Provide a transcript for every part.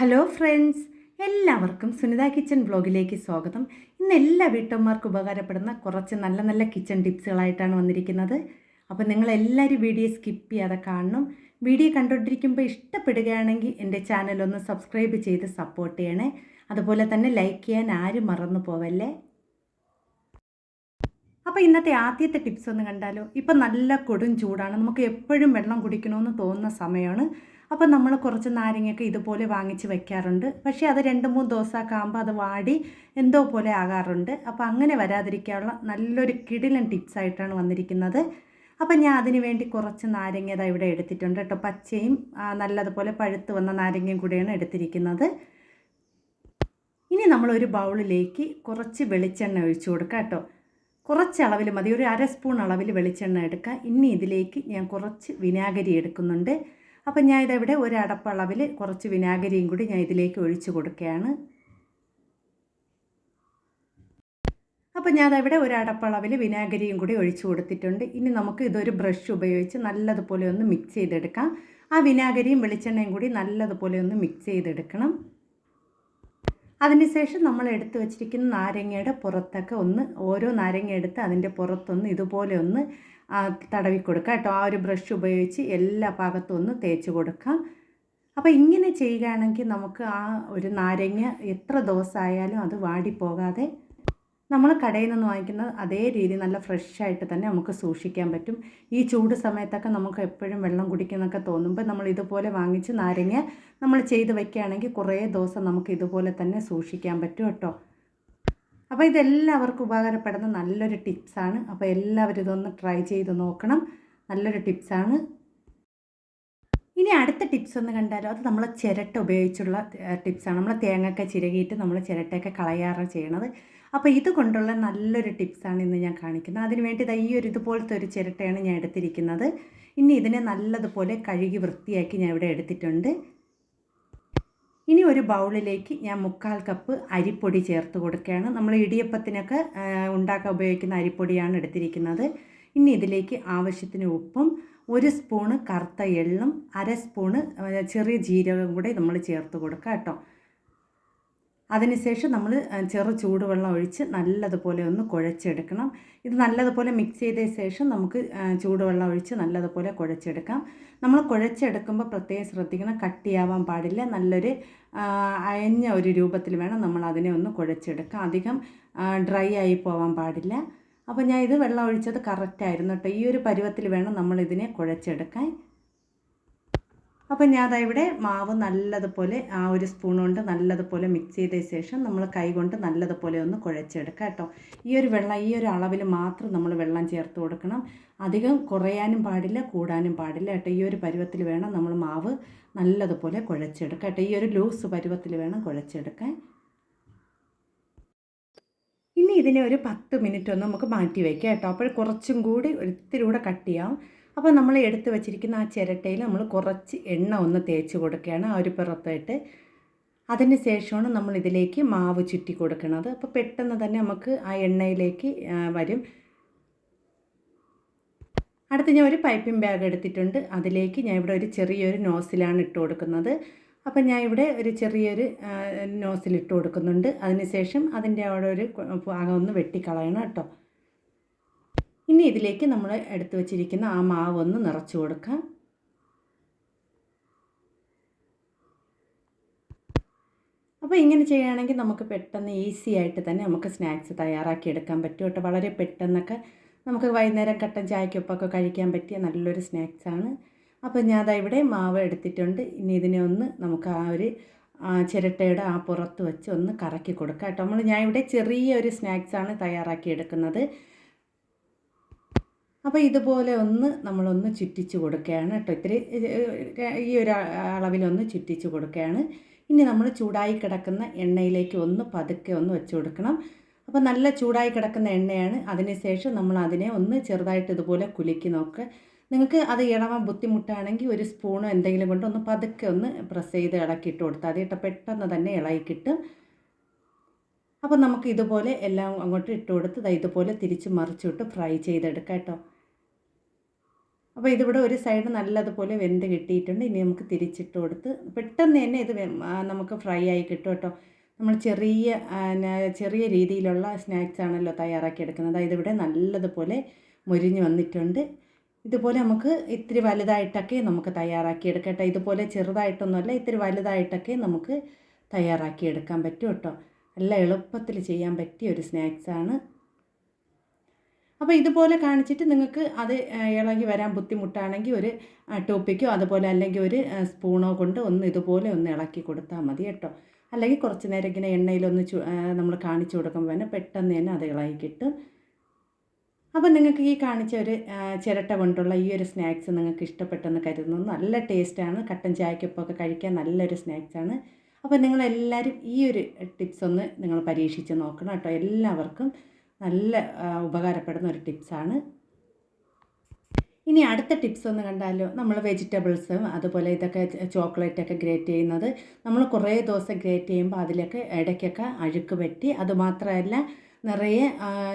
Hello friends എല്ലാവർക്കും Sunitha kitchen ബ്ലോഗിലേക്ക് സ്വാഗതം. ഇന്ന് എല്ലാ വീട്ടമ്മമാർക്കും ഉപകാരപ്പെടുന്ന കുറച്ച് നല്ല നല്ല കിച്ചൺ ടിപ്സുകളായിട്ടാണ് വന്നിരിക്കുന്നത്. അപ്പോൾ നിങ്ങൾ എല്ലാവരും വീഡിയോ സ്കിപ്പ് ചെയ്യാതെ കാണണം. വീഡിയോ കണ്ടുകൊണ്ടിരിക്കുമ്പോൾ ഇഷ്ടപ്പെടുകയാണെങ്കിൽ എന്റെ ചാനൽ ഒന്ന് സബ്സ്ക്രൈബ് ചെയ്ത് സപ്പോർട്ട് ചെയ്യണേ. അതുപോലെ തന്നെ ലൈക്ക് ചെയ്യാൻ ആരും മറന്നു പോവല്ലേ? അപ്പോൾ ഇന്നത്തെ ആദ്യത്തെ ടിപ്സ് ഒന്ന് കണ്ടാലോ? ഇപ്പം നല്ല കൊടും ചൂടാണ്. നമുക്ക് എപ്പോഴും വെള്ളം കുടിക്കണമെന്ന് തോന്നുന്ന സമയമാണ്. അപ്പോൾ നമ്മൾ കുറച്ച് നാരങ്ങയൊക്കെ ഇതുപോലെ വാങ്ങിച്ച് വെക്കാറുണ്ട്. പക്ഷേ അത് രണ്ട് മൂന്ന് ദിവസമൊക്കെ ആകുമ്പോൾ അത് വാടി എന്തോ പോലെ ആകാറുണ്ട്. അപ്പോൾ അങ്ങനെ വരാതിരിക്കാനുള്ള നല്ലൊരു കിടിലൻ ടിപ്സ് ആയിട്ടാണ് വന്നിരിക്കുന്നത്. അപ്പം ഞാൻ അതിന് വേണ്ടി കുറച്ച് നാരങ്ങ ഇതാ ഇവിടെ എടുത്തിട്ടുണ്ട് കേട്ടോ. പച്ചയും നല്ലതുപോലെ പഴുത്ത് വന്ന നാരങ്ങയും കൂടെയാണ് എടുത്തിരിക്കുന്നത്. ഇനി നമ്മൾ ഒരു ബൗളിലേക്ക് കുറച്ച് വെളിച്ചെണ്ണ ഒഴിച്ചു കൊടുക്കാം കേട്ടോ. കുറച്ച് അളവിൽ മതി. ഒരു അര സ്പൂൺ അളവിൽ വെളിച്ചെണ്ണ എടുക്കുക ഇനി ഇതിലേക്ക് ഞാൻ കുറച്ച് വിനാഗിരി എടുക്കുന്നുണ്ട്. അപ്പം ഞാൻ ഇതവിടെ ഒരു കുറച്ച് വിനാഗിരിയും കൂടി ഞാൻ ഇതിലേക്ക് ഒഴിച്ച് കൊടുക്കുകയാണ്. അപ്പം ഞാൻ അതവിടെ ഒരു അടപ്പളവിൽ വിനാഗിരിയും കൂടി ഒഴിച്ചു കൊടുത്തിട്ടുണ്ട്. ഇനി നമുക്ക് ഇതൊരു ബ്രഷ് ഉപയോഗിച്ച് നല്ലതുപോലെ ഒന്ന് മിക്സ് ചെയ്തെടുക്കാം. ആ വിനാഗിരിയും വെളിച്ചെണ്ണയും കൂടി നല്ലതുപോലെ ഒന്ന് മിക്സ് ചെയ്തെടുക്കണം. അതിനുശേഷം നമ്മൾ എടുത്തു വച്ചിരിക്കുന്ന നാരങ്ങയുടെ പുറത്തൊക്കെ ഒന്ന് ഓരോ നാരങ്ങ എടുത്ത് അതിന്റെ പുറത്തൊന്ന് ഇതുപോലെ ഒന്ന് തടവി കൊടുക്കുക കേട്ടോ. ആ ഒരു ബ്രഷ് ഉപയോഗിച്ച് എല്ലാ ഭാഗത്തും ഒന്ന് തേച്ച് കൊടുക്കുക അപ്പോൾ ഇങ്ങനെ ചെയ്യുകയാണെങ്കിൽ നമുക്ക് ആ ഒരു നാരങ്ങ എത്ര ദിവസമായാലും അത് വാടിപ്പോകാതെ നമ്മൾ കടയിൽ നിന്ന് വാങ്ങിക്കുന്ന അതേ രീതി നല്ല ഫ്രഷായിട്ട് തന്നെ നമുക്ക് സൂക്ഷിക്കാൻ പറ്റും. ഈ ചൂട് സമയത്തൊക്കെ നമുക്ക് എപ്പോഴും വെള്ളം കുടിക്കുന്നൊക്കെ തോന്നുമ്പോൾ നമ്മൾ ഇതുപോലെ വാങ്ങിച്ച് നാരങ്ങ നമ്മൾ ചെയ്ത് വെക്കുകയാണെങ്കിൽ കുറേ ദിവസം നമുക്ക് ഇതുപോലെ തന്നെ സൂക്ഷിക്കാൻ പറ്റും കേട്ടോ. അപ്പോൾ ഇതെല്ലാവർക്കും ഉപകാരപ്പെടുന്ന നല്ലൊരു ടിപ്സാണ് അപ്പോൾ എല്ലാവരും ഇതൊന്ന് ട്രൈ ചെയ്ത് നോക്കണം. നല്ലൊരു ടിപ്സാണ് ഇനി അടുത്ത ടിപ്സ് ഒന്ന് കണ്ടാലോ? അത് നമ്മൾ ചിരട്ട ഉപയോഗിച്ചുള്ള ടിപ്സാണ് നമ്മൾ തേങ്ങയൊക്കെ ചിരകിയിട്ട് നമ്മൾ ചിരട്ടയൊക്കെ കളയാറാണ് ചെയ്യണത്. അപ്പോൾ ഇതുകൊണ്ടുള്ള നല്ലൊരു ടിപ്സാണ് ഇന്ന് ഞാൻ കാണിക്കുന്നത്. അതിന് വേണ്ടി ഈ ഒരു ഇതുപോലത്തെ ഒരു ചിരട്ടയാണ് ഞാൻ എടുത്തിരിക്കുന്നത്. ഇനി ഇതിനെ നല്ലതുപോലെ കഴുകി വൃത്തിയാക്കി ഞാൻ ഇവിടെ എടുത്തിട്ടുണ്ട്. ഇനി ഒരു ബൗളിലേക്ക് ഞാൻ മുക്കാൽ കപ്പ് അരിപ്പൊടി ചേർത്ത് കൊടുക്കുകയാണ്. നമ്മൾ ഇടിയപ്പത്തിനൊക്കെ ഉണ്ടാക്കാൻ ഉപയോഗിക്കുന്ന അരിപ്പൊടിയാണ് എടുത്തിരിക്കുന്നത്. ഇനി ഇതിലേക്ക് ആവശ്യത്തിന് ഉപ്പും ഒരു സ്പൂണ് കറുത്ത എള്ളും അര സ്പൂണ് ചെറിയ ജീരകം കൂടെ നമ്മൾ ചേർത്ത് കൊടുക്കുക കേട്ടോ. അതിനുശേഷം നമ്മൾ ചെറു ചൂടുവെള്ളം ഒഴിച്ച് നല്ലതുപോലെ ഒന്ന് കുഴച്ചെടുക്കണം. ഇത് നല്ലതുപോലെ മിക്സ് ചെയ്ത ശേഷം നമുക്ക് ചൂടുവെള്ളം ഒഴിച്ച് നല്ലതുപോലെ കുഴച്ചെടുക്കാം. നമ്മൾ കുഴച്ചെടുക്കുമ്പോൾ പ്രത്യേകം ശ്രദ്ധിക്കണം കട്ടിയാവാൻ പാടില്ല. നല്ലൊരു അയഞ്ഞ ഒരു രൂപത്തിൽ വേണം നമ്മൾ അതിനെ ഒന്ന് കുഴച്ചെടുക്കാം. അധികം ഡ്രൈ ആയി പോവാൻ പാടില്ല. അപ്പോൾ ഞാൻ ഇത് വെള്ളം ഒഴിച്ചത് കറക്റ്റായിരുന്നു കേട്ടോ. ഈ ഒരു പരുവത്തിൽ വേണം നമ്മൾ ഇതിനെ കുഴച്ചെടുക്കാൻ. അപ്പം ഞാൻ അതാ ഇവിടെ മാവ് നല്ലതുപോലെ ആ ഒരു സ്പൂൺ കൊണ്ട് നല്ലതുപോലെ മിക്സ് ചെയ്ത ശേഷം നമ്മൾ കൈ കൊണ്ട് നല്ലതുപോലെ ഒന്ന് കുഴച്ചെടുക്കുക കേട്ടോ. ഈ ഒരു വെള്ളം ഈ ഒരു അളവിൽ മാത്രം നമ്മൾ വെള്ളം ചേർത്ത് കൊടുക്കണം. അധികം കുറയാനും പാടില്ല കൂടാനും പാടില്ല കേട്ടോ. ഈ ഒരു പരുവത്തിൽ വേണം നമ്മൾ മാവ് നല്ലതുപോലെ കുഴച്ചെടുക്കുക കേട്ടോ. ഈ ഒരു ലൂസ് പരുവത്തിൽ വേണം കുഴച്ചെടുക്കാൻ. ഇനി ഇതിനെ ഒരു പത്ത് മിനിറ്റ് ഒന്ന് നമുക്ക് മാറ്റി വയ്ക്കാം കേട്ടോ. അപ്പോൾ കുറച്ചും കൂടി ഒരിത്തിരി കൂടെ കട്ടിയാവും അപ്പോൾ നമ്മൾ എടുത്ത് വെച്ചിരിക്കുന്ന ആ ചിരട്ടയിൽ നമ്മൾ കുറച്ച് എണ്ണ ഒന്ന് തേച്ച് കൊടുക്കുകയാണ് ആ ഒരു പുറത്തായിട്ട്. അതിന് ശേഷമാണ് നമ്മൾ ഇതിലേക്ക് മാവ് ചുറ്റി കൊടുക്കുന്നത്. അപ്പോൾ പെട്ടെന്ന് തന്നെ നമുക്ക് ആ എണ്ണയിലേക്ക് വരും. അടുത്ത് ഞാൻ ഒരു പൈപ്പിംഗ് ബാഗ് എടുത്തിട്ടുണ്ട്. അതിലേക്ക് ഞാൻ ഇവിടെ ഒരു ചെറിയൊരു നോസിലാണ് ഇട്ട് കൊടുക്കുന്നത്. അപ്പം ഞാൻ ഇവിടെ ഒരു ചെറിയൊരു നോസിലിട്ട് ഇട്ട് കൊടുക്കുന്നുണ്ട്. അതിനുശേഷം അതിന്റെ അവിടെ ഒരു ഭാഗം ഒന്ന് വെട്ടിക്കളയണം കേട്ടോ. ഇനി ഇതിലേക്ക് നമ്മൾ എടുത്തു വച്ചിരിക്കുന്ന ആ മാവ് ഒന്ന് നിറച്ചു കൊടുക്കാം. അപ്പോൾ ഇങ്ങനെ ചെയ്യുകയാണെങ്കിൽ നമുക്ക് പെട്ടെന്ന് ഈസി ആയിട്ട് തന്നെ നമുക്ക് സ്നാക്സ് തയ്യാറാക്കി എടുക്കാൻ പറ്റും കേട്ടോ. വളരെ പെട്ടെന്നൊക്കെ നമുക്ക് വൈകുന്നേരം കട്ടൻ ചായക്കൊപ്പമൊക്കെ കഴിക്കാൻ പറ്റിയ നല്ലൊരു സ്നാക്സാണ് അപ്പോൾ ഞാൻ അതാ ഇവിടെ മാവ് എടുത്തിട്ടുണ്ട്. ഇനി ഇതിനെ ഒന്ന് നമുക്ക് ആ ഒരു ചിരട്ടയുടെ ആ പുറത്ത് വെച്ച് ഒന്ന് കറക്കി കൊടുക്കാം കേട്ടോ. നമ്മൾ ഞാൻ ഇവിടെ ചെറിയൊരു സ്നാക്സാണ് തയ്യാറാക്കി എടുക്കുന്നത്. അപ്പോൾ ഇതുപോലെ ഒന്ന് നമ്മളൊന്ന് ചുറ്റിച്ച് കൊടുക്കുകയാണ് കേട്ടോ. ഇത്തിരി ഈ ഒരു അളവിലൊന്ന് ചുറ്റിച്ച് കൊടുക്കുകയാണ്. ഇനി നമ്മൾ ചൂടായി കിടക്കുന്ന എണ്ണയിലേക്ക് ഒന്ന് പതുക്കെ ഒന്ന് വെച്ച് കൊടുക്കണം. അപ്പോൾ നല്ല ചൂടായി കിടക്കുന്ന എണ്ണയാണ്. അതിനുശേഷം നമ്മൾ അതിനെ ഒന്ന് ചെറുതായിട്ട് ഇതുപോലെ കുലുക്കി നോക്കുക. നിങ്ങൾക്ക് അത് ഇളവാൻ ബുദ്ധിമുട്ടാണെങ്കിൽ ഒരു സ്പൂണോ എന്തെങ്കിലും കൊണ്ട് ഒന്ന് പതുക്കെ ഒന്ന് പ്രസ് ചെയ്ത് ഇളക്കിയിട്ട് കൊടുത്താൽ മതി പെട്ടെന്ന് തന്നെ ഇളകി കിട്ടും. അപ്പോൾ നമുക്ക് ഇതുപോലെ എല്ലാം അങ്ങോട്ട് ഇട്ട് കൊടുത്ത് ഇതുപോലെ തിരിച്ച് മറിച്ചിട്ട് ഫ്രൈ ചെയ്തെടുക്കാം കേട്ടോ. അപ്പോൾ ഇതിവിടെ ഒരു സൈഡ് നല്ലതുപോലെ വെന്ത് കിട്ടിയിട്ടുണ്ട്. ഇനി നമുക്ക് തിരിച്ചിട്ട് കൊടുത്ത് പെട്ടെന്ന് തന്നെ ഇത് നമുക്ക് ഫ്രൈ ആയി കിട്ടും കേട്ടോ. നമ്മൾ ചെറിയ ചെറിയ രീതിയിലുള്ള സ്നാക്സ് ആണല്ലോ തയ്യാറാക്കി എടുക്കുന്നത്. അതായത് ഇവിടെ നല്ലതുപോലെ മുരിഞ്ഞ് വന്നിട്ടുണ്ട്. ഇതുപോലെ നമുക്ക് ഇത്തിരി വലുതായിട്ടൊക്കെ നമുക്ക് തയ്യാറാക്കി എടുക്കട്ടെ ഇതുപോലെ ചെറുതായിട്ടൊന്നുമല്ല ഇത്തിരി വലുതായിട്ടൊക്കെ നമുക്ക് തയ്യാറാക്കി എടുക്കാൻ പറ്റും കേട്ടോ. നല്ല എളുപ്പത്തിൽ ചെയ്യാൻ പറ്റിയ ഒരു സ്നാക്സാണ് അപ്പോൾ ഇതുപോലെ കാണിച്ചിട്ട് നിങ്ങൾക്ക് അത് ഇളകി വരാൻ ബുദ്ധിമുട്ടാണെങ്കിൽ ഒരു ടോപ്പിക്കോ അതുപോലെ അല്ലെങ്കിൽ ഒരു സ്പൂണോ കൊണ്ട് ഒന്ന് ഇതുപോലെ ഒന്ന് ഇളക്കി കൊടുത്താൽ മതി കേട്ടോ. അല്ലെങ്കിൽ കുറച്ച് നേരം ഇങ്ങനെ എണ്ണയിലൊന്ന് ചു നമ്മൾ കാണിച്ചു കൊടുക്കുമ്പോൾ തന്നെ പെട്ടെന്ന് തന്നെ അത് ഇളകി കിട്ടും. അപ്പോൾ നിങ്ങൾക്ക് ഈ കാണിച്ച ഒരു ചിരട്ട കൊണ്ടുള്ള ഈ ഒരു സ്നാക്സ് നിങ്ങൾക്ക് ഇഷ്ടപ്പെട്ടെന്ന് കരുതുന്നു. നല്ല ടേസ്റ്റാണ് കട്ടൻ ചായക്കൊപ്പമൊക്കെ കഴിക്കാൻ നല്ലൊരു സ്നാക്സാണ് അപ്പോൾ നിങ്ങളെല്ലാവരും ഈ ഒരു ടിപ്സ് ഒന്ന് നിങ്ങൾ പരീക്ഷിച്ച് നോക്കണം കേട്ടോ. എല്ലാവർക്കും നല്ല ഉപകാരപ്പെടുന്ന ഒരു ടിപ്സാണ്. ഇനി അടുത്ത ടിപ്സ് ഒന്ന് കണ്ടാലോ? നമ്മൾ വെജിറ്റബിൾസും അതുപോലെ ഇതൊക്കെ ചോക്ലേറ്റൊക്കെ ഗ്രേറ്റ് ചെയ്യുന്നത്. നമ്മൾ കുറേ ദിവസം ഗ്രേറ്റ് ചെയ്യുമ്പോൾ അതിലൊക്കെ ഇടയ്ക്കൊക്കെ അഴുക്ക് പറ്റി അതുമാത്രമല്ല നിറയെ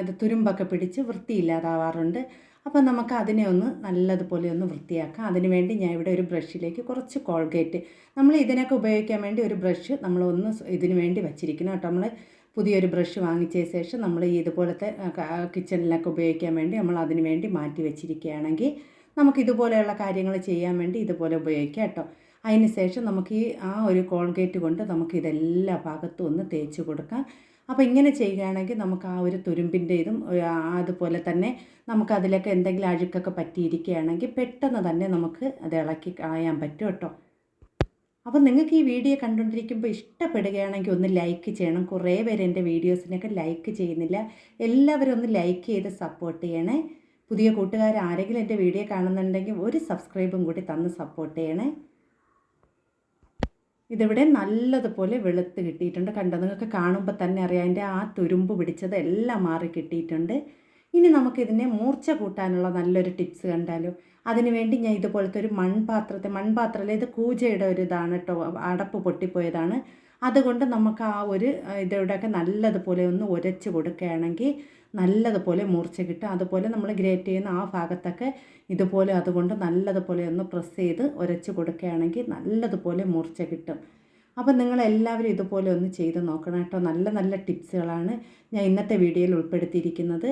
ഇത് തുരുമ്പൊക്കെ പിടിച്ച് വൃത്തിയില്ലാതാവാറുണ്ട്. അപ്പോൾ നമുക്ക് അതിനെ ഒന്ന് നല്ലതുപോലെ ഒന്ന് വൃത്തിയാക്കാം. അതിനുവേണ്ടി ഞാൻ ഇവിടെ ഒരു ബ്രഷിലേക്ക് കുറച്ച് കോൾഗേറ്റ്. നമ്മൾ ഇതിനൊക്കെ ഉപയോഗിക്കാൻ വേണ്ടി ഒരു ബ്രഷ് നമ്മൾ ഒന്ന് ഇതിനു വേണ്ടി വച്ചിരിക്കണം കേട്ടോ. നമ്മൾ പുതിയൊരു ബ്രഷ് വാങ്ങിച്ച ശേഷം നമ്മൾ ഇതുപോലത്തെ കിച്ചണിലൊക്കെ ഉപയോഗിക്കാൻ വേണ്ടി നമ്മൾ അതിന് വേണ്ടി മാറ്റി വെച്ചിരിക്കുകയാണെങ്കിൽ നമുക്ക് ഇതുപോലെയുള്ള കാര്യങ്ങൾ ചെയ്യാൻ വേണ്ടി ഇതുപോലെ ഉപയോഗിക്കാം കേട്ടോ. അതിന് ശേഷം നമുക്ക് ഈ ആ ഒരു കോൾഗേറ്റ് കൊണ്ട് നമുക്ക് ഇതെല്ലാ ഭാഗത്തും ഒന്ന് തേച്ച് കൊടുക്കാം. അപ്പോൾ ഇങ്ങനെ ചെയ്യുകയാണെങ്കിൽ നമുക്ക് ആ ഒരു തുരുമ്പിന്റെ ഇതും അതുപോലെ തന്നെ നമുക്ക് അതിലൊക്കെ എന്തെങ്കിലും അഴുക്കൊക്കെ പറ്റിയിരിക്കുകയാണെങ്കിൽ പെട്ടെന്ന് തന്നെ നമുക്ക് അത് ഇളക്കി കളയാൻ പറ്റും കേട്ടോ. അപ്പോൾ നിങ്ങൾക്ക് ഈ വീഡിയോ കണ്ടുകൊണ്ടിരിക്കുമ്പോൾ ഇഷ്ടപ്പെടുകയാണെങ്കിൽ ഒന്ന് ലൈക്ക് ചെയ്യണം. കുറേ പേര് എന്റെ വീഡിയോസിനൊക്കെ ലൈക്ക് ചെയ്യുന്നില്ല. എല്ലാവരും ഒന്ന് ലൈക്ക് ചെയ്ത് സപ്പോർട്ട് ചെയ്യണേ. പുതിയ കൂട്ടുകാർ ആരെങ്കിലും എന്റെ വീഡിയോ കാണുന്നുണ്ടെങ്കിൽ ഒരു സബ്സ്ക്രൈബും കൂടി തന്ന് സപ്പോർട്ട് ചെയ്യണേ. ഇതിവിടെ നല്ലതുപോലെ വെളുത്ത് കിട്ടിയിട്ടുണ്ട്. കണ്ടോ നിങ്ങൾക്ക് കാണുമ്പോൾ തന്നെ അറിയാം അതിന്റെ ആ തുരുമ്പ് പിടിച്ചത് എല്ലാം മാറി കിട്ടിയിട്ടുണ്ട്. ഇനി നമുക്കിതിനെ മൂർച്ച കൂട്ടാനുള്ള നല്ലൊരു ടിപ്സ് കണ്ടാലോ. അതിനുവേണ്ടി ഞാൻ ഇതുപോലത്തെ ഒരു മൺപാത്രത്തെ മൺപാത്രത്തിൽ ഇത് കൂജയുടെ ഒരു ഇതാണ് കേട്ടോ അടപ്പ് പൊട്ടിപ്പോയതാണ്. അതുകൊണ്ട് നമുക്ക് ആ ഒരു ഇതോടെയൊക്കെ നല്ലതുപോലെ ഒന്ന് ഉരച്ച് കൊടുക്കുകയാണെങ്കിൽ നല്ലതുപോലെ മൂർച്ച കിട്ടും. അതുപോലെ നമ്മൾ ഗ്രേറ്റ് ചെയ്യുന്ന ആ ഭാഗത്തൊക്കെ ഇതുപോലെ അതുകൊണ്ട് നല്ലതുപോലെ ഒന്ന് പ്രസ് ചെയ്ത് ഉരച്ച് കൊടുക്കുകയാണെങ്കിൽ നല്ലതുപോലെ മൂർച്ച കിട്ടും. അപ്പം നിങ്ങളെല്ലാവരും ഇതുപോലെ ഒന്ന് ചെയ്ത് നോക്കണം കേട്ടോ. നല്ല നല്ല ടിപ്സുകളാണ് ഞാൻ ഇന്നത്തെ വീഡിയോയിൽ ഉൾപ്പെടുത്തിയിരിക്കുന്നത്.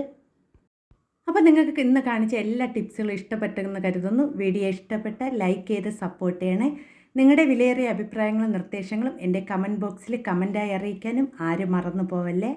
അപ്പോൾ നിങ്ങൾക്ക് ഇന്ന് കാണിച്ച എല്ലാ ടിപ്സുകളും ഇഷ്ടപ്പെട്ടെന്ന് കരുതുന്നു. വീഡിയോ ഇഷ്ടപ്പെട്ട ലൈക്ക് ചെയ്ത് സപ്പോർട്ട് ചെയ്യണേ. നിങ്ങളുടെ വിലയേറിയ അഭിപ്രായങ്ങളും നിർദ്ദേശങ്ങളും എന്റെ കമന്റ് ബോക്സിൽ കമന്റായി അറിയിക്കാനും ആരും മറന്നു പോവല്ലേ?